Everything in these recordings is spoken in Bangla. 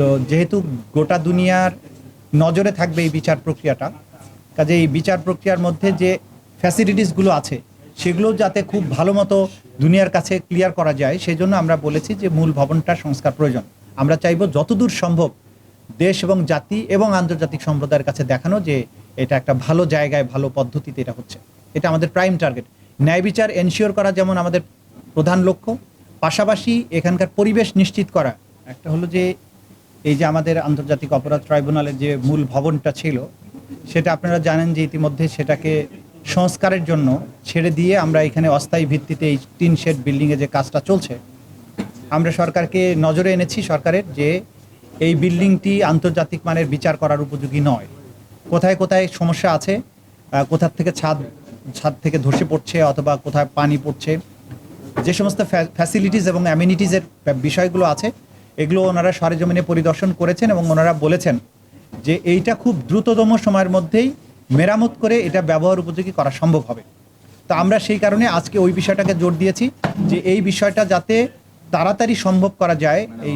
তো যেহেতু গোটা দুনিয়ার নজরে থাকবে এই বিচার প্রক্রিয়াটা, কাজে এই বিচার প্রক্রিয়ার মধ্যে যে ফ্যাসিলিটিসগুলো আছে, সেগুলো যাতে খুব ভালো মতো দুনিয়ার কাছে ক্লিয়ার করা যায় সেই জন্য আমরা বলেছি যে মূল ভবনটা সংস্কার প্রয়োজন। আমরা চাইব যতদূর সম্ভব দেশ এবং জাতি এবং আন্তর্জাতিক সম্প্রদায়ের কাছে দেখানো যে এটা একটা ভালো জায়গায়, ভালো পদ্ধতিতে এটা হচ্ছে। এটা আমাদের প্রাইম টার্গেট ন্যায় বিচার এনশিওর করা যেমন আমাদের প্রধান লক্ষ্য, পাশাপাশি এখানকার পরিবেশ নিশ্চিত করা। একটা হলো যে এই যে আমাদের আন্তর্জাতিক অপরাধ ট্রাইব্যুনালের যে মূল ভবনটা ছিল, সেটা আপনারা জানেন যে ইতিমধ্যে সেটাকে সংস্কারের জন্য ছেড়ে দিয়ে আমরা এখানে অস্থায়ী ভিত্তিতে এই তিন শেড বিল্ডিংয়ে যে কাজটা চলছে, আমরা সরকারকে নজরে এনেছি সরকারের যে এই বিল্ডিংটি আন্তর্জাতিক মানের বিচার করার উপযোগী নয়। কোথায় কোথায় সমস্যা আছে কোথার থেকে ছাদ ছাদ থেকে ধসে পড়ছে অথবা কোথায় পানি পড়ছে, যে সমস্ত ফ্যাসিলিটিস এবং অ্যামিনিটিসের বিষয়গুলো আছে এগুলো ওনারা সরেজমিনে পরিদর্শন করেছেন এবং ওনারা বলেছেন যে এইটা খুব দ্রুততম সময়ের মধ্যেই মেরামত করে এটা ব্যবহার উপযোগী করা সম্ভব হবে। তো আমরা সেই কারণে আজকে ওই বিষয়টাকে জোর দিয়েছি যে এই বিষয়টা যাতে তাড়াতাড়ি সম্ভব করা যায়, এই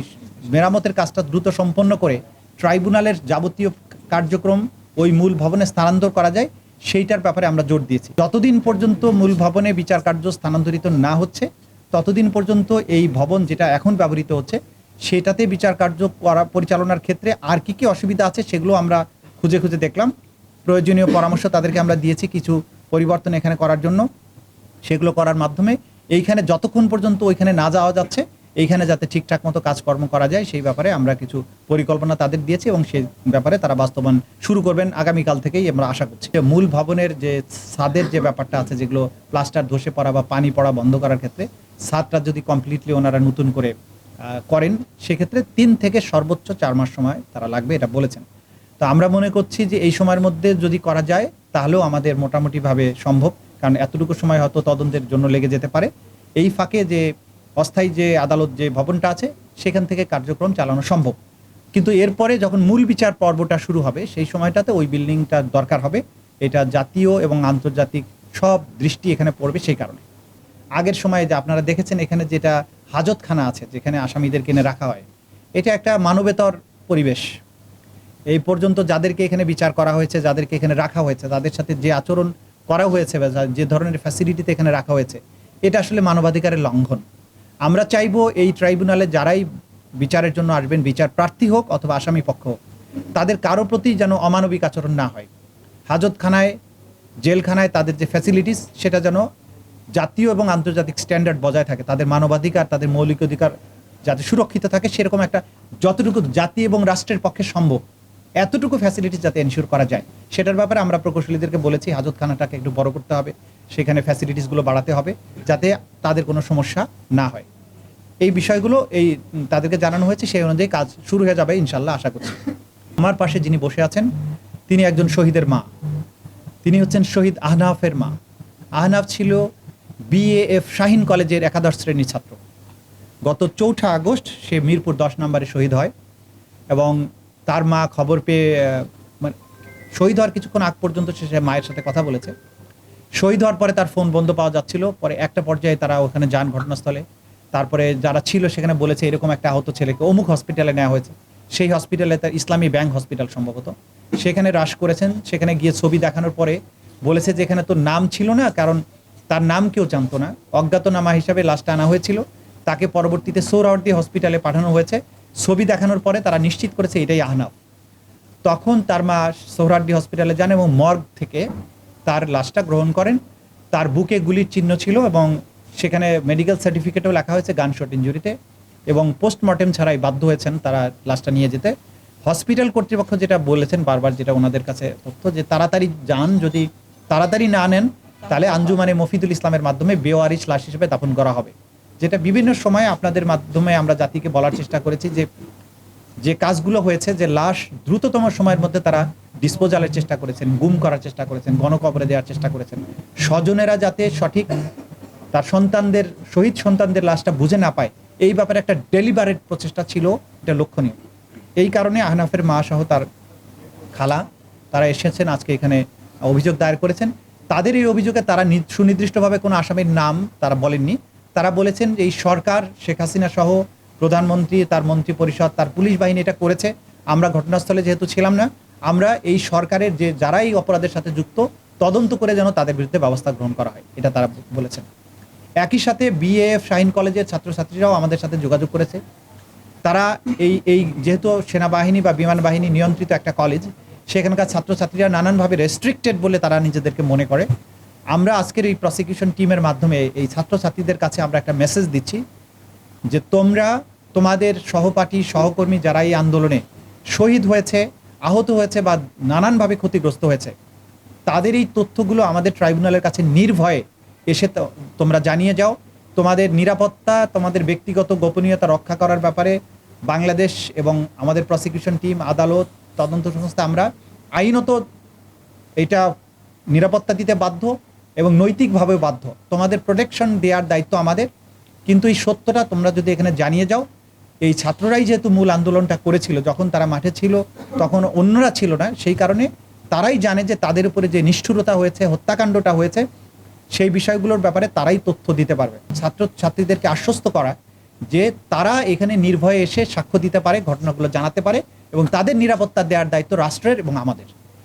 মেরামতের কাজটা দ্রুত সম্পন্ন করে ট্রাইব্যুনালের যাবতীয় কার্যক্রম ওই মূল ভবনে স্থানান্তর করা যায়, সেইটার ব্যাপারে আমরা জোর দিয়েছি। যতদিন পর্যন্ত মূল ভবনে বিচার কার্য স্থানান্তরিত না হচ্ছে, ততদিন পর্যন্ত এই ভবন যেটা এখন ব্যবহৃত হচ্ছে সেটাতে বিচার কার্য করা, পরিচালনার ক্ষেত্রে আর কি কি অসুবিধা আছে সেগুলো আমরা খুঁজে খুঁজে দেখলাম। প্রয়োজনীয় পরামর্শ তাদেরকে আমরা দিয়েছি কিছু পরিবর্তন এখানে করার জন্য, সেগুলো করার মাধ্যমে। এইখানে যতক্ষণ পর্যন্ত ওইখানে না যাওয়া যাচ্ছে, এইখানে যাতে ঠিকঠাক মতো কাজকর্ম করা যায়, সেই ব্যাপারে আমরা কিছু পরিকল্পনা তাদের দিয়েছি এবং সেই ব্যাপারে তারা বাস্তবায়ন শুরু করবেন আগামীকাল থেকেই আমরা আশা করছি। যে মূল ভবনের যে ছাদের যে ব্যাপারটা আছে, যেগুলো প্লাস্টার ধসে পড়া বা পানি পড়া বন্ধ করার ক্ষেত্রে, ছাদটা যদি কমপ্লিটলি ওনারা নতুন করে করেন, সেক্ষেত্রে তিন থেকে সর্বোচ্চ চার মাস সময় তারা লাগবে, এটা বলেছেন। তো আমরা মনে করছি যে এই সময়ের মধ্যে যদি করা যায়, তাহলেও আমাদের মোটামুটিভাবে সম্ভব, কারণ এতটুকু সময় হয়তো তদন্তের জন্য লেগে যেতে পারে। এই ফাঁকে যে অস্থায়ী যে আদালত যে ভবনটা আছে, সেখান থেকে কার্যক্রম চালানো সম্ভব। কিন্তু এরপরে যখন মূল বিচার পর্বটা শুরু হবে, সেই সময়টাতে ওই বিল্ডিংটা দরকার হবে। এটা জাতীয় এবং আন্তর্জাতিক সব দৃষ্টি এখানে পড়বে সেই কারণে। আগের সময়ে যে আপনারা দেখেছেন এখানে যেটা হাজতখানা আছে, যেখানে আসামিদেরকে এনে রাখা হয়, এটা একটা মানবেতর পরিবেশ। এই পর্যন্ত যাদেরকে এখানে বিচার করা হয়েছে, যাদেরকে এখানে রাখা হয়েছে, তাদের সাথে যে আচরণ করা হয়েছে বা যে ধরনের ফ্যাসিলিটিতে এখানে রাখা হয়েছে, এটা আসলে মানবাধিকারের লঙ্ঘন। আমরা চাইব এই ট্রাইব্যুনালে যারাই বিচারের জন্য আসবেন, বিচার প্রার্থী হোক অথবা আসামি পক্ষ হোক, তাদের কারও প্রতি যেন অমানবিক আচরণ না হয়। হাজতখানায়, জেলখানায় তাদের যে ফ্যাসিলিটিস সেটা যেন জাতীয় এবং আন্তর্জাতিক স্ট্যান্ডার্ড বজায় থাকে, তাদের মানবাধিকার, তাদের মৌলিক অধিকার যাতে সুরক্ষিত থাকে, সেরকম একটা যতটুকু জাতি এবং রাষ্ট্রের পক্ষে সম্ভব, এতটুকু ফ্যাসিলিটি যাতে এনশিওর করা যায়। সেটার ব্যাপারে আমরা প্রকৌশলীদেরকে বলেছি হাজতখানাটাকে একটু বড় করতে হবে, সেখানে ফ্যাসিলিটিসগুলো বাড়াতে হবে, যাতে তাদের কোনো সমস্যা না হয়। এই বিষয়গুলো এই তাদেরকে জানানো হয়েছে, সেই অনুযায়ী কাজ শুরু হয়ে যাবে ইনশাল্লাহ আশা করছি। আমার পাশে যিনি বসে আছেন, তিনি একজন শহীদের মা। তিনি হচ্ছেন শহীদ আহনাফের মা। আহনাফ ছিল বিএএফ শাহিন কলেজের একাদশ শ্রেণির ছাত্র। গত চৌঠা আগস্ট সে মিরপুর দশ নম্বরে শহীদ হয় এবং তার মা খবর পেয়ে মানে শহীদ হওয়ার কিছুক্ষণ আগ পর্যন্ত সে মায়ের সাথে কথা বলেছে। শহীদ হওয়ার পরে তার ফোন বন্ধ পাওয়া যাচ্ছিল। পরে একটা পর্যায়ে তারা ওখানে যান ঘটনাস্থলে। তারপরে যারা ছিল সেখানে বলেছে এরকম একটা আহত ছেলেকে অমুক হসপিটালে নেওয়া হয়েছে। সেই হসপিটালে তার ইসলামী ব্যাংক হসপিটাল সম্ভবত। সেখানে হ্রাস করেছেন। সেখানে গিয়ে ছবি দেখানোর পরে বলেছে যে এখানে তো নাম ছিল না, কারণ তার নাম কেউ জানতো না। অজ্ঞাতনামা হিসাবে লাশটা আনা হয়েছিল। তাকে পরবর্তীতে সৌরাওয়ার্দী হসপিটালে পাঠানো হয়েছে। ছবি দেখানোর পরে তারা নিশ্চিত করেছে এটাই আহনাফ। তখন তার মা সোহরার্দি হসপিটালে যান এবং মর্গ থেকে তার লাশটা গ্রহণ করেন। তার বুকে গুলির চিহ্ন ছিল এবং সেখানে মেডিকেল সার্টিফিকেটও লেখা হয়েছে গানশট ইঞ্জুরিতে এবং পোস্টমর্টেম ছাড়াই বাধ্য হয়েছেন তারা লাশটা নিয়ে যেতে। হসপিটাল কর্তৃপক্ষ যেটা বলেছেন, বারবার যেটা ওনাদের কাছে তথ্য, যে তাড়াতাড়ি যান, যদি তাড়াতাড়ি না নেন তাহলে আঞ্জুমানে মফিদুল ইসলামের মাধ্যমে বেওয়ারিশ লাশ হিসেবে দাফন করা হবে। যেটা বিভিন্ন সময়ে আপনাদের মাধ্যমে আমরা জাতিকে বলার চেষ্টা করেছি যে যে কাজগুলো হয়েছে, যে লাশ দ্রুততম সময়ের মধ্যে তারা ডিসপোজালের চেষ্টা করেছেন, গুম করার চেষ্টা করেছেন, গণকবরে দেওয়ার চেষ্টা করেছেন। স্বজনেরা যাতে সঠিক তার সন্তানদের, শহীদ সন্তানদের লাশটা বুঝে না পায়, এই ব্যাপারে একটা ডেলিভারেট প্রচেষ্টা ছিল, এটা লক্ষণীয়। এই কারণে আহনাফের মা সহ তার খালা, তারা এসেছেন, আজকে এখানে অভিযোগ দায়ের করেছেন। তাদের এই অভিযোগে তারা সুনির্দিষ্টভাবে কোনো আসামির নাম তারা বলেননি। তারা বলেছেন এই সরকার, শেখ হাসিনা সহ প্রধানমন্ত্রী, তার মন্ত্রী পরিষদ তার পুলিশ বাহিনী এটা করেছে। আমরা ঘটনাস্থলে যেহেতু ছিলাম না, আমরা এই সরকারের যে যারা এই অপরাধের সাথে যুক্ত, তদন্ত করে যেন তাদের বিরুদ্ধে ব্যবস্থা গ্রহণ করা হয়, এটা তারা বলেছেন। একই সাথে বিএএফ শাহিন কলেজের ছাত্রছাত্রীরাও আমাদের সাথে যোগাযোগ করেছে। তারা এই এই যেহেতু সেনাবাহিনী বা বিমান বাহিনী নিয়ন্ত্রিত একটা কলেজ সেখানকার ছাত্রছাত্রীরা নানানভাবে রেস্ট্রিক্টেড বলে তারা নিজেদেরকে মনে করে। আমরা আজকের এই প্রসিকিউশন টিমের মাধ্যমে এই ছাত্রছাত্রীদের কাছে আমরা একটা মেসেজ দিচ্ছি যে তোমরা তোমাদের সহপাঠী, সহকর্মী যারা এই আন্দোলনে শহীদ হয়েছে, আহত হয়েছে বা নানানভাবে ক্ষতিগ্রস্ত হয়েছে, তাদের এই তথ্যগুলো আমাদের ট্রাইব্যুনালের কাছে নির্ভয়ে এসে তোমরা জানিয়ে যাও। তোমাদের নিরাপত্তা, তোমাদের ব্যক্তিগত গোপনীয়তা রক্ষা করার ব্যাপারে বাংলাদেশ এবং আমাদের প্রসিকিউশন টিম আদালত তদন্ত সংস্থা, আমরা আইনত এটা নিরাপত্তা দিতে বাধ্য এবং নৈতিকভাবেও বাধ্য। তোমাদের প্রোটেকশন দেওয়ার দায়িত্ব আমাদের। কিন্তু এই সত্যটা তোমরা যদি এখানে জানিয়ে যাও, এই ছাত্ররাই যেহেতু মূল আন্দোলনটা করেছিল, যখন তারা মাঠে ছিল, তখন অন্যরা ছিল না, সেই কারণে তারাই জানে যে তাদের উপরে যে নিষ্ঠুরতা হয়েছে, হত্যাকাণ্ডটা হয়েছে, সেই বিষয়গুলোর ব্যাপারে তারাই তথ্য দিতে পারবে। ছাত্র ছাত্রীদেরকে আশ্বস্ত করা যে তারা এখানে নির্ভয়ে এসে সাক্ষ্য দিতে পারে, ঘটনাগুলো জানাতে পারে এবং তাদের নিরাপত্তা দেওয়ার দায়িত্ব রাষ্ট্রের এবং আমাদের।